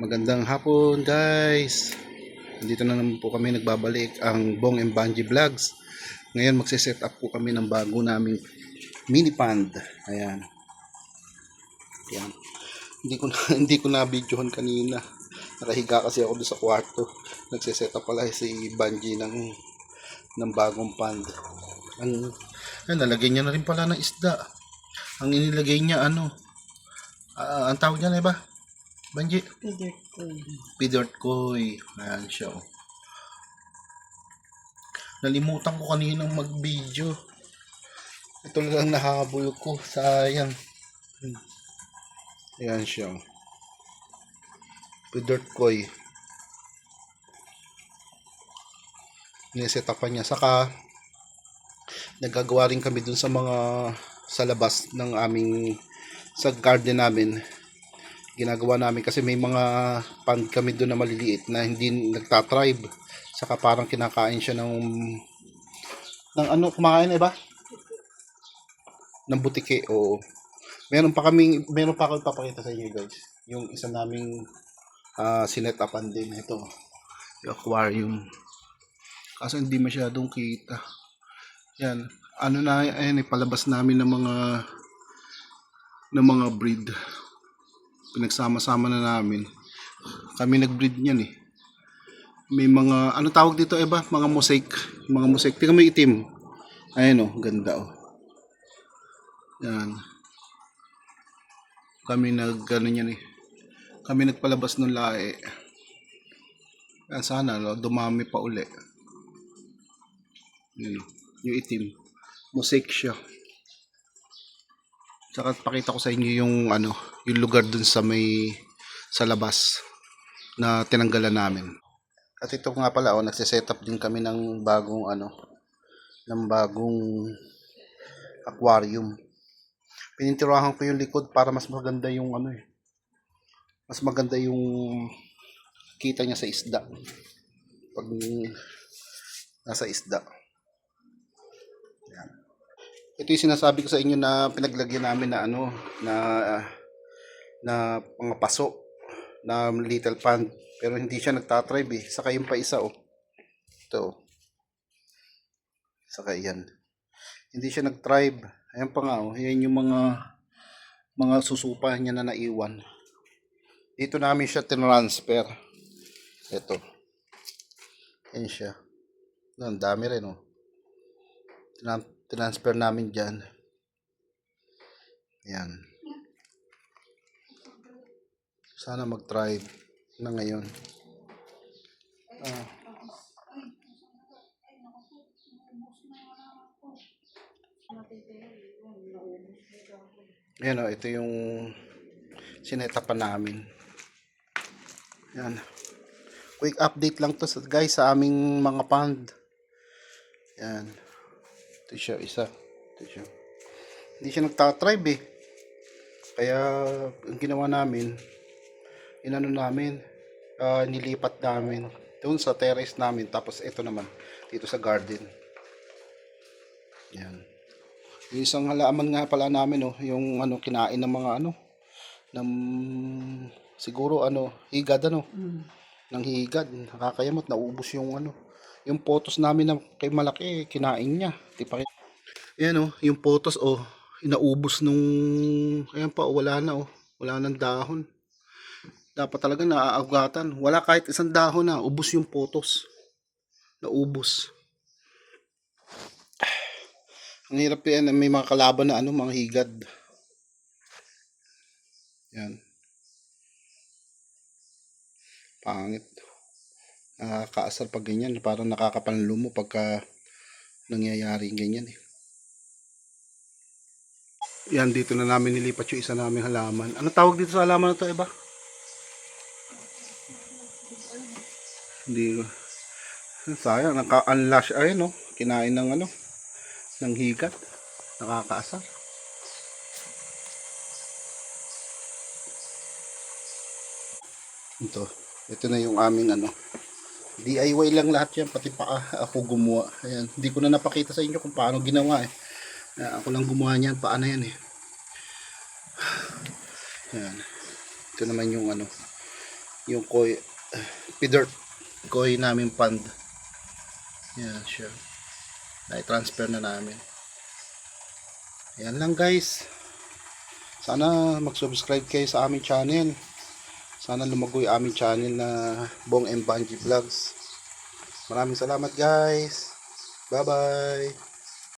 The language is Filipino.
Magandang hapon guys. Dito na naman po kami nagbabalik ang Bong and Banji Vlogs. Ngayon magse-set up po kami ng bago naming mini pond. Ayan. Ayan. Hindi ko na hindi ko na videohan kanina. Nakahiga kasi ako doon sa kwarto. Nagse-set up pala si Banji ng ng bagong pond. Ang ay, nalagyan niya na rin pala ng isda. Ang inilagay niya ano? ah, ang tawag niya na ba? Banji? Pidert ko. Pidort Koy. Ayan siya. oh. Nalimutan ko kaninang mag-video. Ito lang nahabol ko. Sayang. Ayan siya. oh. Pidort Koy. Ninesetapan niya. Saka, nagagawa rin kami dun sa mga sa labas ng aming sa garden namin ginagawa namin kasi may mga pond kami doon na maliliit na hindi nagtatribe. Saka parang kinakain siya ng ng ano kumakain na ba? Ng butike oo. Meron pa kaming meron pa ako ipapakita sa inyo guys. Yung isa naming uh, sinet upan din ito yung aquarium. Kaso hindi masyadong kita. Yan. Ano na ayan ipalabas namin ng mga ng mga breed pinagsama-sama na namin. Kami nag-breed niyan eh. May mga, ano tawag dito Eva? Mga mosaic. Mga mosaic. Tingnan mo itim. Ayan oh, ganda oh. Yan. Kami nag, ano yan eh. Kami nagpalabas ng lae. Sana, no? dumami pa uli. Yan, yung itim. Mosaic siya. Tsaka pakita ko sa inyo yung ano, yung lugar dun sa may sa labas na tinanggalan namin. At ito nga pala oh, nagse-set up din kami ng bagong ano, ng bagong aquarium. Pinintirahan ko yung likod para mas maganda yung ano eh. Mas maganda yung kita niya sa isda. Pag nasa isda. Yan ito yung sinasabi ko sa inyo na pinaglagyan namin na ano na na mga paso na little pond. Pero hindi siya nagtatribe eh. Saka yung pa isa oh. Ito oh. saka yan. Hindi siya nagtribe. Ayan pa nga oh. Yan yung mga mga susupa niya na naiwan. Dito namin siya tinransfer. Ito. Yan siya. Ang dami rin oh. Tinan- transfer namin dyan. Yan. Sana mag-try na ngayon. Ah. Yan o, ito yung sinetapan namin. Yan. Quick update lang to guys sa aming mga pond. Yan. Ito siya, isa. Ito siya. Hindi siya nagtatribe eh. Kaya, ang ginawa namin, inano namin, ah, nilipat namin doon sa terrace namin. Tapos ito naman, dito sa garden. Yan. Yung isang halaman nga pala namin, oh, yung ano, kinain ng mga ano, ng, siguro ano, higad ano, ng higad. Nakakayamot, naubos yung ano, yung photos namin na kay malaki, kinain niya. Di. Ayan oh, yung photos oh, inaubos nung, ayan pa, oh, wala na oh, wala nang dahon. Dapat talaga naaagatan. Wala kahit isang dahon na, ubos yung photos. Naubos. Ang hirap yan, may mga kalaban na ano, mga higad. Yan. Pangit nakakaasar pag ganyan. Parang nakakapanlo mo pagka nangyayari ganyan eh. Yan, dito na namin nilipat yung isa naming halaman. Ano tawag dito sa halaman na to, Eba? Hindi ko. Sayang, naka-unlash ay no. Kinain ng ano, ng higat. Nakakaasar. Ito. Ito na yung aming ano, DIY lang lahat yan, pati pa ako gumawa. Ayan, hindi ko na napakita sa inyo kung paano ginawa eh. Ah, ako lang gumawa niyan, paano yan eh. Ayan. Ito naman yung ano, yung koi pidirt koi namin pond yan siya na-transfer na namin yan lang guys sana mag-subscribe kayo sa aming channel sana lumago yung aming channel na Bong M. Banji Vlogs maraming salamat guys bye bye